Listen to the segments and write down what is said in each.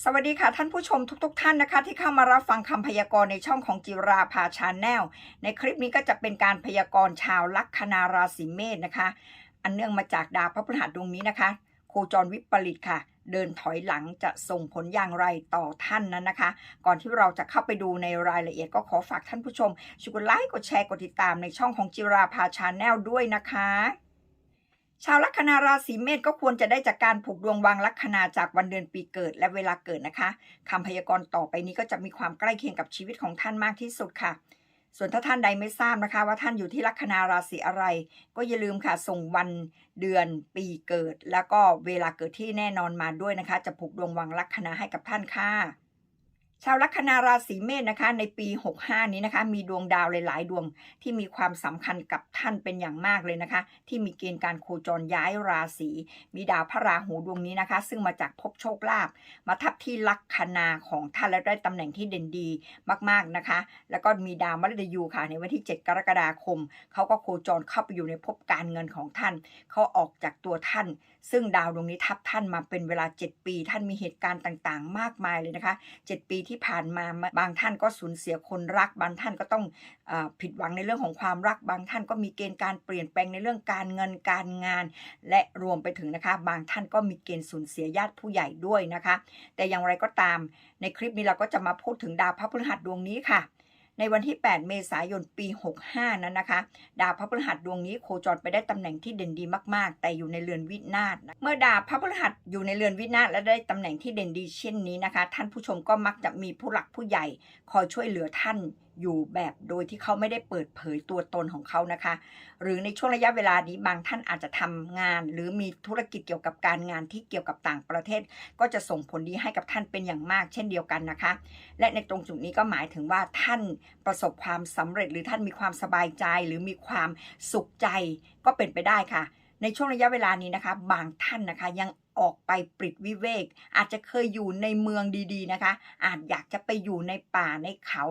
สวัสดีค่ะท่านผู้ชมทุก ๆ ท่านนะคะ ที่เข้ามารับฟังคำพยากรณ์ในช่องของจิราภาชาแนลในคลิปนี้ก็จะเป็นการพยากรณ์ชาวลัคนาราศีเมษนะคะ อันเนื่องมาจากดาวพระพฤหัสดวงนี้นะคะ โคจรวิปริตค่ะ เดินถอยหลังจะส่งผลอย่างไรต่อท่านนั้นนะคะ ก่อนที่เราจะเข้าไปดูในรายละเอียดก็ขอฝากท่านผู้ชมช่วยกดไลค์กดแชร์กดติดตามในช่องของจิราภาชาแนลด้วยนะคะ ชาวลัคนาราศีเมษก็ควรจะได้จากการผูกดวงวางลัคนาจากวันเดือนปีเกิดและเวลาเกิดนะคะคำพยากรณ์ต่อไปนี้ก็จะมีความใกล้เคียงกับชีวิตของท่านมากที่สุดค่ะ ส่วนถ้าท่านใดไม่ทราบนะคะ ว่าท่านอยู่ที่ลัคนาราศีอะไร ก็อย่าลืมค่ะส่งวันเดือนปีเกิด แล้วก็เวลาเกิดที่แน่นอนมาด้วยนะคะ จะผูกดวงวางลัคนาให้กับท่านค่ะ ชาวลัคนาราศีเมษนะคะ ในปี 65 นี้นะคะ มีดวงดาวหลายๆ ดวงที่มีความสำคัญกับท่านเป็นอย่างมากเลยนะคะ ที่มีเกณฑ์การโคจรย้ายราศีมีดาวพระราหูดวงนี้นะคะ ซึ่งมาจากภพโชคลาภมาทับที่ลัคนาของท่านและได้ตำแหน่งที่เด่นดีมากๆนะคะ แล้วก็มีดาวมฤตยูค่ะ ในวันที่ 7 กรกฎาคมเขาก็โคจรเข้าไปอยู่ในภพการเงินของท่านเขาออกจากตัวท่าน ซึ่งดาวดวงนี้ทับท่านมาเป็นเวลา 7 ปี ท่านมีเหตุการณ์ต่างๆ มากมายเลยนะคะ 7 ปีที่ที่ผ่านมาบางท่านก็สูญเสียคนรัก บางท่านก็ต้องอผิดหวังในเรื่องของความรัก บางท่านก็มีเกณฑ์การเปลี่ยนแปลงในเรื่องการเงินการงาน และรวมไปถึงนะคะ บางท่านก็มีเกณฑ์สูญเสียญาติผู้ใหญ่ด้วยนะคะ แต่อย่างไรก็ตามในคลิปนี้เราก็จะมาพูดถึงดาวพระพฤหัสดวงนี้ค่ะ ในวันที่ 8 เมษายน ปี 65 นั้นนะคะ ดาวพระพฤหัสดวงนี้โคจรไปได้ตำแหน่งที่เด่นดีมาก ๆ แต่อยู่ในเรือนวินาศนะเมื่อดาวพระพฤหัสอยู่ในเรือนวินาศและได้ตำแหน่งที่เด่นดีเช่นนี้นะคะ ท่านผู้ชมก็มักจะมีผู้หลักผู้ใหญ่คอยช่วยเหลือท่าน อยู่แบบโดยที่เขาไม่ได้เปิดเผยตัวตนของเขานะคะ หรือในช่วงระยะเวลานี้บางท่านอาจจะทำงาน หรือมีธุรกิจเกี่ยวกับการงานที่เกี่ยวกับต่างประเทศ ก็จะส่งผลดีให้กับท่านเป็นอย่างมาก เช่นเดียวกันนะคะ และในตรงจุดนี้ก็หมายถึงว่าท่านประสบความสำเร็จ หรือท่านมีความสบายใจ หรือมีความสุขใจก็เป็นไปได้ค่ะ ในช่วงระยะเวลานี้นะคะ บางท่านนะคะยังออกไปปริดวิเวก อาจจะเคยอยู่ในเมืองดีๆนะคะ อาจอยากจะไปอยู่ในป่าในเขา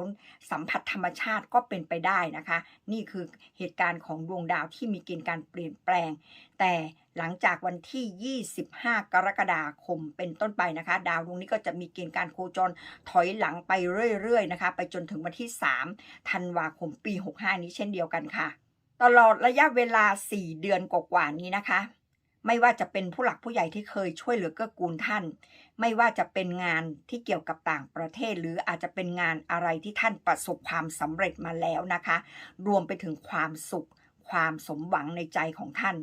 สัมผัสธรรมชาติก็เป็นไปได้นะคะ นี่คือเหตุการณ์ของดวงดาวที่มีเกณฑ์การเปลี่ยนแปลง แต่หลังจากวันที่ 25 กรกฎาคมเป็นต้นไปนะคะ ดาวดวงนี้ก็จะมีเกณฑ์การโคจรถอยหลังไปเรื่อยๆนะคะ ไปจนถึงวันที่ 3 ธันวาคมปี 65 นี้เช่นเดียวกันค่ะ ตลอดระยะเวลา 4 เดือนกว่าๆนี้นะคะ ไม่ว่าจะเป็นผู้หลักผู้ใหญ่ที่เคยช่วยเหลือเกื้อกูลท่าน ไม่ว่าจะเป็นงานที่เกี่ยวกับต่างประเทศ หรืออาจจะเป็นงานอะไรที่ท่านประสบความสำเร็จมาแล้วนะคะ รวมไปถึงความสุข ความสมหวังในใจของท่าน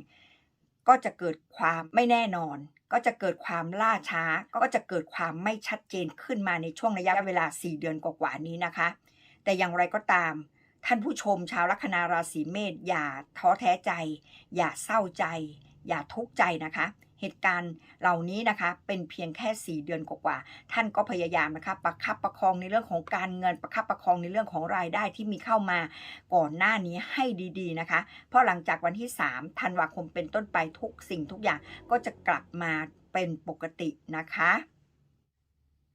ก็จะเกิดความไม่แน่นอน ก็จะเกิดความล่าช้า ก็จะเกิดความไม่ชัดเจนขึ้นมาในช่วงระยะเวลา 4 เดือนกว่าๆนี้นะคะ แต่อย่างไรก็ตาม ท่านผู้ชมชาวลัคนาราศีเมษอย่าท้อแท้ใจ อย่าเศร้าใจ อย่าทุกข์ใจนะคะ เหตุการณ์เหล่านี้นะคะเป็นเพียงแค่ 4 เดือนกว่าๆท่านก็พยายามนะคะประคับประคองในเรื่องของการเงินประคับประคองในเรื่องของรายได้ที่มีเข้ามาก่อนหน้านี้ให้ดีๆนะคะ เพราะหลังจากวันที่3ธันวาคมเป็นต้นไปทุกสิ่งทุกอย่างก็จะกลับมาเป็นปกตินะคะ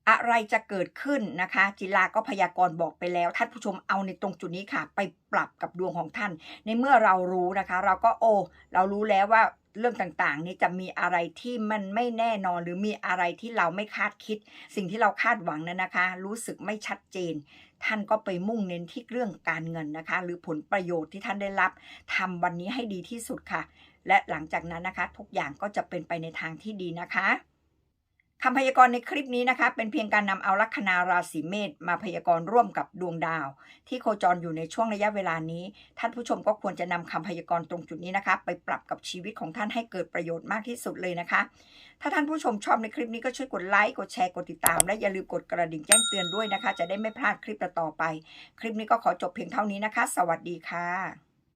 อะไรจะเกิดขึ้นนะคะ จิลาก็พยากรณ์บอกไปแล้ว ท่านผู้ชมเอาในตรงจุดนี้ค่ะ ไปปรับกับดวงของท่าน ในเมื่อเรารู้นะคะ เราก็โอ้เรารู้แล้วว่าเรื่องต่างๆ นี่จะมีอะไรที่มันไม่แน่นอน หรือมีอะไรที่เราไม่คาดคิด สิ่งที่เราคาดหวังนั้นนะคะ รู้สึกไม่ชัดเจน ท่านก็ไปมุ่งเน้นที่เรื่องการเงินนะคะ หรือผลประโยชน์ที่ท่านได้รับทำวันนี้ให้ดีที่สุดค่ะ และหลังจากนั้นนะคะ ทุกอย่างก็จะเป็นไปในทางที่ดีนะคะ คำพยากรณ์ในคลิปนี้นะคะ เป็นเพียงการนำเอาลัคนาราศีเมษมาพยากรณ์ร่วมกับดวงดาว ที่โคจรอยู่ในช่วงระยะเวลานี้ ท่านผู้ชมก็ควรจะนำคำพยากรณ์ตรงจุดนี้นะคะ ไปปรับกับชีวิตของท่านให้เกิดประโยชน์มากที่สุดเลยนะคะ ถ้าท่านผู้ชมชอบในคลิปนี้ก็ช่วยกดไลค์กดแชร์กดติดตาม และอย่าลืมกดกระดิ่งแจ้งเตือนด้วยนะคะ จะได้ไม่พลาดคลิปต่อไป คลิปนี้ก็ขอจบเพียงเท่านี้นะคะ สวัสดีค่ะ